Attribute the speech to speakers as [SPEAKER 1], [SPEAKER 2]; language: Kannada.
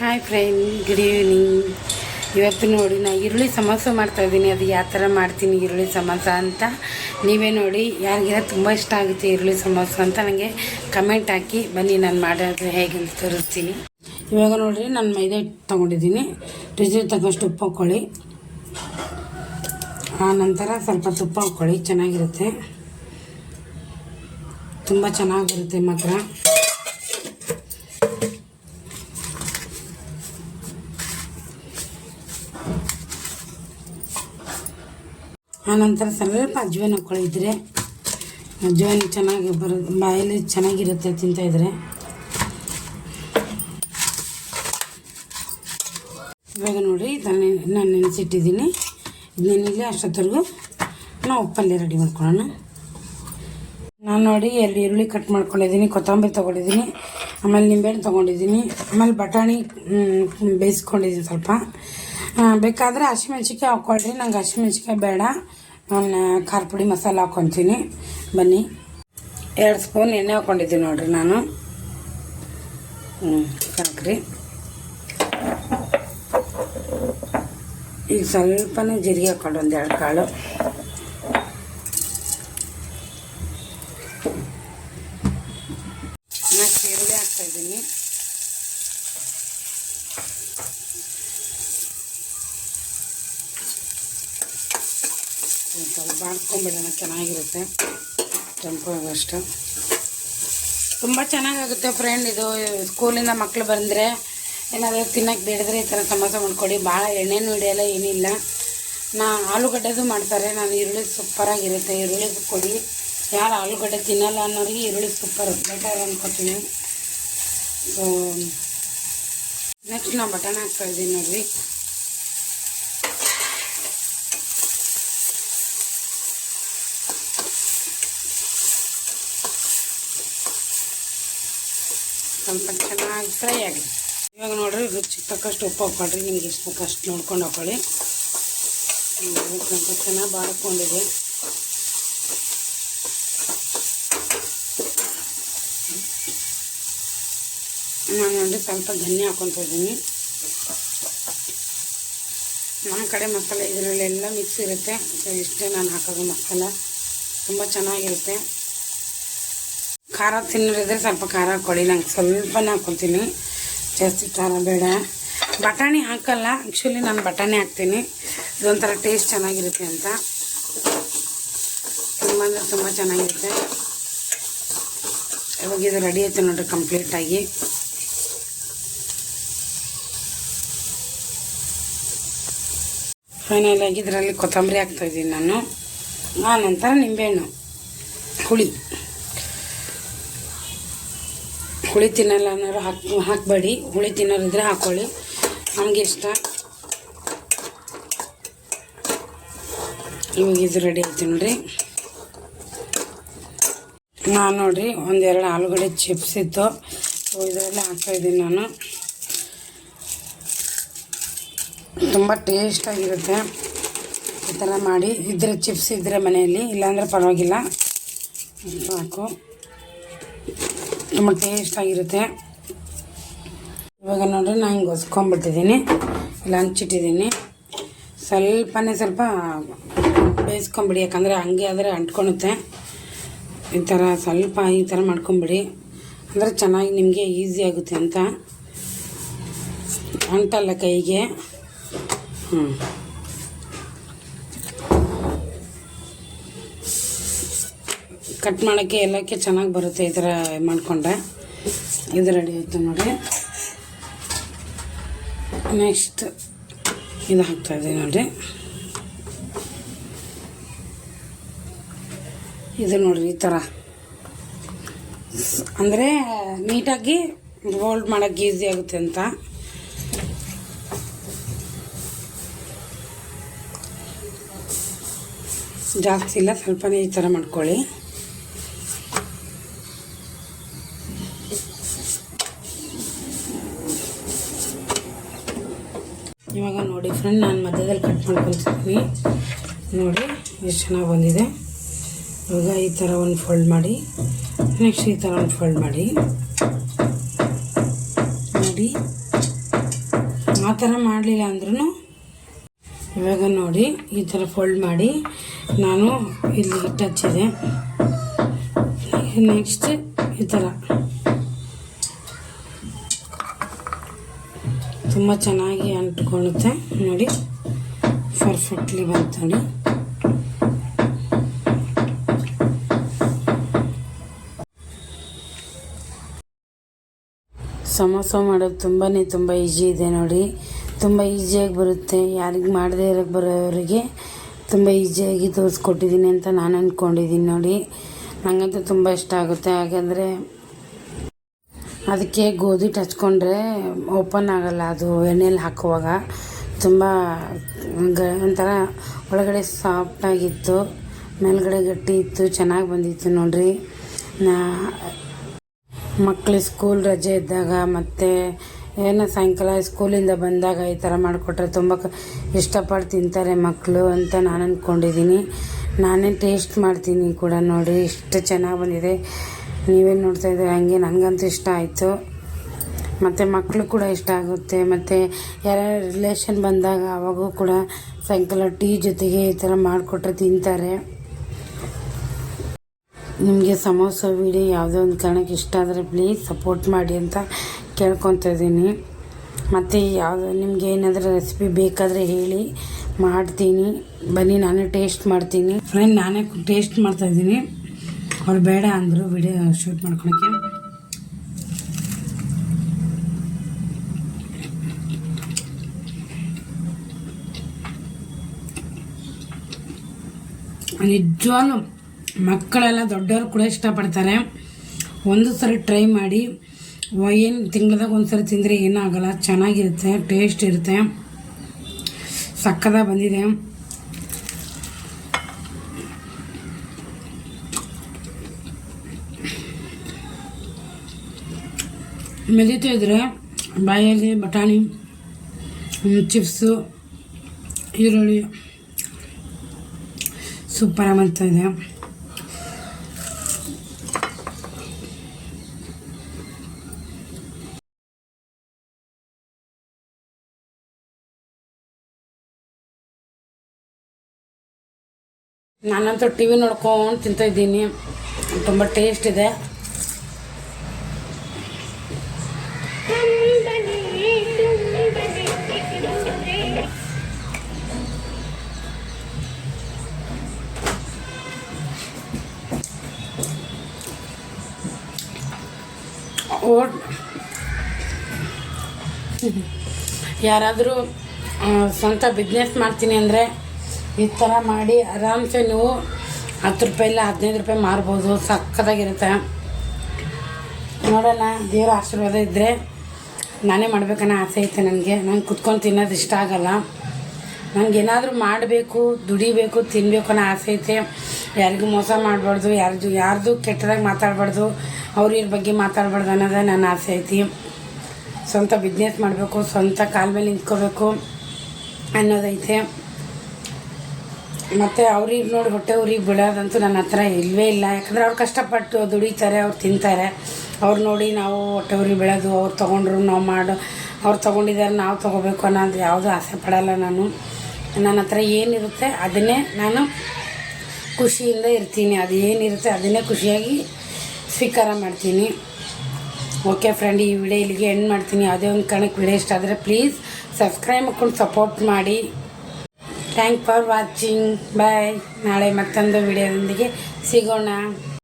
[SPEAKER 1] ಹಾಯ್ ಫ್ರೆಂಡ್ ಗುಡ್ ಈವ್ನಿಂಗ್ ಇವತ್ತು ನೋಡಿ, ನಾ ಈರುಳ್ಳಿ ಸಮೋಸ ಮಾಡ್ತಾ ಇದ್ದೀನಿ. ಅದು ಯಾವ ಥರ ಮಾಡ್ತೀನಿ ಈರುಳ್ಳಿ ಸಮೋಸ ಅಂತ. ನೀವೇ ನೋಡಿ ಯಾರಿಗಿರ ತುಂಬ ಇಷ್ಟ ಆಗುತ್ತೆ ಈರುಳ್ಳಿ ಸಮೋಸ ಅಂತ ನನಗೆ ಕಮೆಂಟ್ ಹಾಕಿ ಬನ್ನಿ. ನಾನು ಮಾಡೋದು ಹೇಗೆ ಅಂತ ತೋರಿಸ್ತೀನಿ. ಇವಾಗ ನೋಡಿರಿ, ನಾನು ಮೈದಾ ಹಿಟ್ಟು ತೊಗೊಂಡಿದ್ದೀನಿ. ರುಚಿ ತಗೊಂಡಷ್ಟು ಉಪ್ಪು ಹಾಕ್ಕೊಳ್ಳಿ ಆ ನಂತರ ಸ್ವಲ್ಪ ತುಪ್ಪ ಹಾಕ್ಕೊಳ್ಳಿ ಚೆನ್ನಾಗಿರುತ್ತೆ. ತುಂಬ ಚೆನ್ನಾಗಿರುತ್ತೆ ಮಾತ್ರ. ಆನಂತರ ಸ್ವಲ್ಪ ಅಜ್ವಾನ ಕೊಳಿದ್ರೆ ಅಜ್ವಾನ ಚೆನ್ನಾಗಿ ಬರ, ಬಾಯಲ್ಲಿ ಚೆನ್ನಾಗಿರುತ್ತೆ ತಿಂತಾಯಿದ್ರೆ ಇವಾಗ ನೋಡಿ ಇದನ್ನು ನಾನು ನೆನೆಸಿಟ್ಟಿದ್ದೀನಿ. ಇದನ್ನೇನಿಲ್ಲ ಅಷ್ಟೊತ್ತರೆಗೂ ನಾವು ಉಪ್ಪಲ್ಲಿ ರೆಡಿ ಮಾಡ್ಕೊಳ್ಳೋಣ. ನಾನು ನೋಡಿ ಎರಡು ಈರುಳ್ಳಿ ಕಟ್ ಮಾಡ್ಕೊಂಡಿದ್ದೀನಿ, ಕೊತ್ತಂಬರಿ ತೊಗೊಂಡಿದ್ದೀನಿ, ಆಮೇಲೆ ನಿಂಬೆಹಣ್ಣು ತೊಗೊಂಡಿದ್ದೀನಿ, ಆಮೇಲೆ ಬಟಾಣಿ ಬೇಯಿಸ್ಕೊಂಡಿದ್ದೀನಿ ಸ್ವಲ್ಪ. ಬೇಕಾದರೆ ಹಸಿಮೆಣ್ಸಿಕಾಯಿ ಹಾಕ್ಕೊಳ್ರಿ, ನಂಗೆ ಹಸಿಮೆಣ್ಸಿಕಾಯಿ ಬೇಡ. ನಾನು ಖಾರ ಪುಡಿ ಮಸಾಲ ಹಾಕ್ಕೊತೀನಿ ಬನ್ನಿ. ಎರಡು ಸ್ಪೂನ್ ಎಣ್ಣೆ ಹಾಕ್ಕೊಂಡಿದ್ದೀನಿ ನೋಡಿರಿ ನಾನು. ಹ್ಞೂ ಸಾಕ್ರಿ ಈಗ ಸ್ವಲ್ಪನೇ ಜೀರಿಗೆ ಹಾಕ್ಕೊಂಡು ಒಂದು ಎರಡು ಕಾಳು. ನೆಕ್ಸ್ಟ್ ಈರುಳ್ಳಿ ಹಾಕ್ತಾ ಸ್ವಲ್ಪ ಬಾಡ್ಕೊಂಬಿಡೋಣ ಚೆನ್ನಾಗಿರುತ್ತೆ. ಆಗೋಷ್ಟು ತುಂಬ ಚೆನ್ನಾಗಾಗುತ್ತೆ ಫ್ರೆಂಡ್ ಇದು ಸ್ಕೂಲಿಂದ ಮಕ್ಕಳು ಬಂದರೆ. ಏನಾದರೂ ತಿನ್ನೋಕ್ಕೆ ಬೇಡಿದ್ರೆ ಈ ಥರ ಸಮೋಸ ಮಾಡ್ಕೊಡಿ. ಭಾಳ ಎಣ್ಣೆನೂ ಹಿಡಿಯಲ್ಲ ಏನಿಲ್ಲ ನಾ ಆಲೂಗಡ್ಡೆದು ಮಾಡ್ತಾರೆ. ನಾನು ಈರುಳ್ಳಿ ಸೂಪರಾಗಿರುತ್ತೆ ಈರುಳ್ಳಿ ಕೊಡಿ. ಯಾರು ಆಲೂಗಡ್ಡೆ ತಿನ್ನಲ್ಲ ಅನ್ನೋರಿಗೆ ಈರುಳ್ಳಿ ಸೂಪರ್ ಬೆಟರ್ ಅಂದ್ಕೊತೀನಿ ಸೊ ನೆಕ್ಸ್ಟ್ ನಾವು ಬಟನ್ ಹಾಕ್ತಾ ಇದ್ದೀನಿ ನೋಡಿರಿ. ಸ್ವಲ್ಪ ಚೆನ್ನಾಗಿ ಫ್ರೈ ಆಗಲಿ. ಇವಾಗ ನೋಡ್ರಿ ರುಚಿಗೆ ತಕ್ಕಷ್ಟು ಉಪ್ಪು ಹಾಕೊಳ್ರಿ ನಿಮ್ಗೆ ಎಷ್ಟು ತಕ್ಕಷ್ಟು ನೋಡ್ಕೊಂಡು ಹಾಕೊಳ್ಳಿ ಸ್ವಲ್ಪ ಚೆನ್ನಾಗಿ ಬಾಡ್ಕೊಂಡಿದೆ ನಾನು ನೋಡಿ ಸ್ವಲ್ಪ ಧನ್ಯ ಹಾಕೊತ ಇದ್ದೀನಿ. ನಮ್ಮ ಕಡೆ ಮಸಾಲೆ ಇದರಲ್ಲೆಲ್ಲ ಮಿಕ್ಸ್ ಇರುತ್ತೆ. ಸೊ ಇಷ್ಟೇ ನಾನು ಹಾಕೋದು ಮಸಾಲ. ತುಂಬ ಚೆನ್ನಾಗಿರುತ್ತೆ. ಖಾರ ತಿನ್ನೋರಿದ್ರೆ ಸ್ವಲ್ಪ ಖಾರ ಕೊಡಿ. ನಂಗೆ ಸ್ವಲ್ಪನೇ ಹಾಕ್ಕೊತೀನಿ ಜಾಸ್ತಿ ಖಾರ ಬೇಡ. ಬಟಾಣಿ ಹಾಕಲ್ಲ. ಆ್ಯಕ್ಚುಲಿ ನಾನು ಬಟಾಣಿ ಹಾಕ್ತೀನಿ. ಇದೊಂಥರ ಟೇಸ್ಟ್ ಚೆನ್ನಾಗಿರುತ್ತೆ ಅಂತ. ತುಂಬ ಅಂದರೆ ತುಂಬ ಚೆನ್ನಾಗಿರುತ್ತೆ. ಇವಾಗ ಇದು ರೆಡಿ ಆಯ್ತು ನೋಡ್ರಿ ಕಂಪ್ಲೀಟಾಗಿ ಫೈನಲ್ ಆಗಿ ಇದರಲ್ಲಿ ಕೊತ್ತಂಬರಿ ಹಾಕ್ತಾಯಿದ್ದೀನಿ ನಾನು. ಆ ನಂತರ ನಿಂಬೆಹಣ್ಣು, ಹುಳಿ. ಹುಳಿ ತಿನ್ನಲ್ಲ ಅನ್ನೋರು ಹಾಕಿ, ಹಾಕಬೇಡಿ. ಹುಳಿ ತಿನ್ನೋರಿದ್ರೆ ಹಾಕ್ಕೊಳ್ಳಿ ನಮಗೆ ಇಷ್ಟ. ಇವಾಗ ಇದು ರೆಡಿ ಆಯ್ತು ನೋಡ್ರಿ. ನಾನು ನೋಡ್ರಿ, ಒಂದೆರಡು ಆಲೂಗಡ್ಡೆ ಚಿಪ್ಸ್ ಇತ್ತು. ಸೊ ಇದರಲ್ಲಿ ಹಾಕ್ತಾಯಿದ್ದೀನಿ ನಾನು. ತುಂಬ ಟೇಸ್ಟಾಗಿರುತ್ತೆ ಈ ಥರ ಮಾಡಿ. ಇದ್ರೆ ಚಿಪ್ಸ್ ಇದ್ದರೆ ಮನೆಯಲ್ಲಿ, ಇಲ್ಲಾಂದರೆ ಪರವಾಗಿಲ್ಲ. ಸಾಕು ತುಂಬ ಟೇಸ್ಟಾಗಿರುತ್ತೆ ಇವಾಗ ನೋಡ್ರಿ ನಾನು ಹಿಂಗೆ ಹೊಸ್ಕೊಂಬಿಟ್ಟಿದ್ದೀನಿ ಇಲ್ಲ ಹಂಚಿಟ್ಟಿದ್ದೀನಿ ಸ್ವಲ್ಪನೇ ಸ್ವಲ್ಪ ಬೇಯಿಸ್ಕೊಂಬಿಡಿ, ಯಾಕಂದರೆ ಹಂಗೆ ಆದರೆ ಅಂಟ್ಕೊಳುತ್ತೆ ಈ ಥರ ಸ್ವಲ್ಪ ಈ ಥರ ಮಾಡ್ಕೊಂಬಿಡಿ. ಅಂದರೆ ಚೆನ್ನಾಗಿ ನಿಮಗೆ ಈಸಿ ಆಗುತ್ತೆ ಅಂತ. ಅಂಟಲ್ಲ ಕೈಗೆ. ಹ್ಞೂ ಕಟ್ ಮಾಡೋಕ್ಕೆ ಎಲ್ಲಕ್ಕೆ ಚೆನ್ನಾಗಿ ಬರುತ್ತೆ ಈ ಥರ ಮಾಡಿಕೊಂಡೆ ಇದು ರೆಡಿ ಆಯಿತು ನೋಡಿ. ನೆಕ್ಸ್ಟ್ ಇದು ಹಾಕ್ತಾಯಿದ್ದೀನಿ ನೋಡಿ. ಇದು ನೋಡಿರಿ ಈ ಥರ ಅಂದರೆ ನೀಟಾಗಿ ರೋಲ್ಡ್ ಮಾಡೋಕ್ಕೆ ಈಸಿ ಆಗುತ್ತೆ ಅಂತ. ಜಾಸ್ತಿ ಇಲ್ಲ, ಸ್ವಲ್ಪನೇ ಈ ಥರ ಮಾಡ್ಕೊಳ್ಳಿ ಇವಾಗ ನೋಡಿ ಫ್ರೆಂಡ್ ನಾನು ಮಧ್ಯದಲ್ಲಿ ಕಟ್ ಮಾಡ್ಕೊತೀನಿ ನೋಡಿ, ಎಷ್ಟು ಚೆನ್ನಾಗಿ ಬಂದಿದೆ. ಇವಾಗ ಈ ಥರ ಒಂದು ಫೋಲ್ಡ್ ಮಾಡಿ ನೆಕ್ಸ್ಟ್ ಈ ಥರ ಒಂದು ಫೋಲ್ಡ್ ಮಾಡಿ. ನೋಡಿ, ಆ ಥರ ಮಾಡಲಿಲ್ಲ ಅಂದ್ರೂ ಇವಾಗ ನೋಡಿ, ಈ ಥರ ಫೋಲ್ಡ್ ಮಾಡಿ ನಾನು ಇಲ್ಲಿ ಟಚ್ ಇದೆ. ನೆಕ್ಸ್ಟ್ ಈ ಥರ ತುಂಬ ಚೆನ್ನಾಗಿ ಅಂಟ್ಕೊಳ್ಳುತ್ತೆ. ನೋಡಿ ಪರ್ಫೆಕ್ಟ್ಲಿ ಬಂತು ಸಮೋಸ ಮಾಡೋದು ತುಂಬಾ ತುಂಬ ಈಜಿ ಇದೆ ನೋಡಿ. ತುಂಬ ಈಸಿಯಾಗಿ ಬರುತ್ತೆ. ಯಾರಿಗೆ ಮಾಡದೇ ಇರೋಕ್ಕೆ ಬರೋರಿಗೆ ತುಂಬ ಈಸಿಯಾಗಿ ತೋರಿಸ್ಕೊಟ್ಟಿದ್ದೀನಿ ಅಂತ ನಾನು ಅಂದ್ಕೊಂಡಿದ್ದೀನಿ ನೋಡಿ. ನನಗಂತೂ ತುಂಬ ಇಷ್ಟ ಆಗುತ್ತೆ. ಹಾಗಾದರೆ ಅದಕ್ಕೆ ಗೋಧಿ ಹಿಟ್ಟು ಓಪನ್ ಆಗಲ್ಲ, ಅದು ಎಣ್ಣೆಲಿ ಹಾಕುವಾಗ. ತುಂಬ ಗ, ಒಂಥರ ಒಳಗಡೆ ಸಾಫ್ಟಾಗಿತ್ತು ಮೇಲ್ಗಡೆ ಗಟ್ಟಿ ಇತ್ತು, ಚೆನ್ನಾಗಿ ಬಂದಿತ್ತು ನೋಡ್ರಿ. ನಾ ಮಕ್ಕಳು ಸ್ಕೂಲ್ ರಜೆ ಇದ್ದಾಗ ಮತ್ತು ಏನೋ ಸಾಯಂಕಾಲ ಸ್ಕೂಲಿಂದ ಬಂದಾಗ ಈ ಥರ ಮಾಡಿಕೊಟ್ರೆ ತುಂಬ ಇಷ್ಟಪಟ್ಟು ತಿಂತಾರೆ ಮಕ್ಕಳು ಅಂತ ನಾನು ಅಂದ್ಕೊಂಡಿದ್ದೀನಿ ನಾನೇ ಟೇಸ್ಟ್ ಮಾಡ್ತೀನಿ ಕೂಡ ನೋಡಿ ಇಷ್ಟು ಚೆನ್ನಾಗಿ ಬಂದಿದೆ. ನೀವೇನು ನೋಡ್ತಾ ಇದ್ದೀರ? ಹಂಗೆ ನನಗಂತೂ ಇಷ್ಟ ಆಯಿತು. ಮತ್ತು ಮಕ್ಕಳು ಕೂಡ ಇಷ್ಟ ಆಗುತ್ತೆ. ಮತ್ತು ಯಾರ ರಿಲೇಷನ್ ಬಂದಾಗ ಅವಾಗೂ ಕೂಡ ಸಾಯಂಕಾಲ ಟೀ ಜೊತೆಗೆ ಈ ಥರ ಮಾಡಿಕೊಟ್ರೆ ತಿಂತಾರೆ. ನಿಮಗೆ ಸಮೋಸ ವಿಡಿಯೋ ಯಾವುದೋ ಒಂದು ಕಾರಣಕ್ಕೆ ಇಷ್ಟ ಆದರೆ ಪ್ಲೀಸ್ ಸಪೋರ್ಟ್ ಮಾಡಿ ಅಂತ ಕೇಳ್ಕೊತಾ ಇದ್ದೀನಿ. ಮತ್ತು ಯಾವುದೋ, ನಿಮ್ಗೆ ಏನಾದರೂ ರೆಸಿಪಿ ಬೇಕಾದರೆ ಹೇಳಿ ಮಾಡ್ತೀನಿ. ಬನ್ನಿ, ನಾನೇ ಟೇಸ್ಟ್ ಮಾಡ್ತೀನಿ. ಫ್ರೆಂಡ್ ನಾನೇ ಟೇಸ್ಟ್ ಮಾಡ್ತಾಯಿದ್ದೀನಿ ಅವ್ರು ಬೇಡ ಅಂದರು ವಿಡಿಯೋ ಶೂಟ್ ಮಾಡ್ಕೊಳಕ್ಕೆ. ನಿಜವಾಗ್ಲೂ ಮಕ್ಕಳೆಲ್ಲ ದೊಡ್ಡವರು ಕೂಡ ಇಷ್ಟಪಡ್ತಾರೆ. ಒಂದು ಸರಿ ಟ್ರೈ ಮಾಡಿ ಏನು ತಿಂಗಳದಾಗ ಒಂದು ಸರಿ ತಿಂದರೆ ಏನೂ ಆಗೋಲ್ಲ ಚೆನ್ನಾಗಿರುತ್ತೆ ಟೇಸ್ಟ್ ಇರುತ್ತೆ. ಸಕ್ಕದಾಗ ಬಂದಿದೆ. ಮೆದಿತಾ ಇದ್ರೆ ಬಾಯಲ್ಲಿ ಬಟಾಣಿ ಚಿಪ್ಸು, ಈರುಳ್ಳಿ, ಸೂಪರ್ ಆಗ್ತಾ ಇದೆ. ನಾನಂತೂ ಟಿ ವಿ ನೋಡ್ಕೊಂಡು ತಿಂತಾ ಇದ್ದೀನಿ. ತುಂಬ ಟೇಸ್ಟ್ ಇದೆ. ಯಾರಾದರೂ ಸ್ವಂತ ಬಿಸ್ನೆಸ್ ಮಾಡ್ತೀನಿ ಅಂದರೆ ಈ ಥರ ಮಾಡಿ ಆರಾಮ್ಸೆ ನೀವು ಹತ್ತು ರೂಪಾಯಿ ಇಲ್ಲ ಹದಿನೈದು ರೂಪಾಯಿ ಮಾರ್ಬೋದು ಸಕ್ಕತ್ತಾಗಿರುತ್ತೆ ನೋಡೋಣ, ದೇವರ ಆಶೀರ್ವಾದ ಇದ್ದರೆ ನಾನೇ ಮಾಡ್ಬೇಕನ್ನೋ ಆಸೆ ಐತೆ ನನಗೆ. ನಂಗೆ ಕುತ್ಕೊಂಡು ತಿನ್ನೋದು ಇಷ್ಟ ಆಗಲ್ಲ. ನನಗೇನಾದರೂ ಮಾಡಬೇಕು, ದುಡಿಬೇಕು ತಿನ್ನಬೇಕು ಅನ್ನೋ ಆಸೆ ಐತೆ. ಯಾರಿಗೂ ಮೋಸ ಮಾಡಬಾರ್ದು, ಯಾರ್ದು ಯಾರ್ದು ಕೆಟ್ಟದಾಗಿ ಮಾತಾಡಬಾರ್ದು, ಅವ್ರ ಇವ್ರ ಬಗ್ಗೆ ಮಾತಾಡಬಾರ್ದು ಅನ್ನೋದೇ ನನ್ನ ಆಸೆ ಐತಿ. ಸ್ವಂತ ಬಿಸ್ನೆಸ್ ಮಾಡಬೇಕು, ಸ್ವಂತ ಕಾಲ ಮೇಲೆ ನಿಂತ್ಕೋಬೇಕು ಅನ್ನೋದೈತೆ. ಮತ್ತು ಅವ್ರಿಗೆ ನೋಡಿ ಹೊಟ್ಟೆ ಊರಿಗೆ ಬಿಡೋದಂತೂ ನನ್ನ ಹತ್ರ ಇಲ್ಲವೇ ಇಲ್ಲ. ಯಾಕಂದರೆ ಅವ್ರು ಕಷ್ಟಪಟ್ಟು ದುಡಿತಾರೆ, ಅವ್ರು ತಿಂತಾರೆ. ಅವ್ರು ನೋಡಿ ನಾವು ಹೊಟ್ಟೆವ್ರಿ ಬೆಳೆದು ಅವ್ರು ತೊಗೊಂಡ್ರು ನಾವು ಮಾಡೋ, ಅವ್ರು ತೊಗೊಂಡಿದ್ದಾರೆ ನಾವು ತೊಗೋಬೇಕು ಅನ್ನೋದು ಯಾವುದೂ ಆಸೆ ಪಡೋಲ್ಲ ನಾನು. ನನ್ನ ಹತ್ರ ಏನಿರುತ್ತೆ ಅದನ್ನೇ ನಾನು ಖುಷಿಯಿಂದ ಇರ್ತೀನಿ. ಅದು ಏನಿರುತ್ತೆ ಅದನ್ನೇ ಖುಷಿಯಾಗಿ ಸ್ವೀಕಾರ ಮಾಡ್ತೀನಿ. ಓಕೆ ಫ್ರೆಂಡ್ ಈ ವಿಡಿಯೋ ಇಲ್ಲಿಗೆ ಎಂಡ್ ಮಾಡ್ತೀನಿ. ಯಾವುದೇ ಒಂದು ಕಣಕ್ಕೆ ವಿಡಿಯೋ ಇಷ್ಟ ಆದರೆ ಪ್ಲೀಸ್ ಸಬ್ಸ್ಕ್ರೈಬ್ ಮಾಡ್ಕೊಂಡು ಸಪೋರ್ಟ್ ಮಾಡಿ. ಥ್ಯಾಂಕ್ ಫಾರ್ ವಾಚಿಂಗ್ ಬಾಯ್ ನಾಳೆ ಮತ್ತೊಂದು ವಿಡಿಯೋದೊಂದಿಗೆ ಸಿಗೋಣ.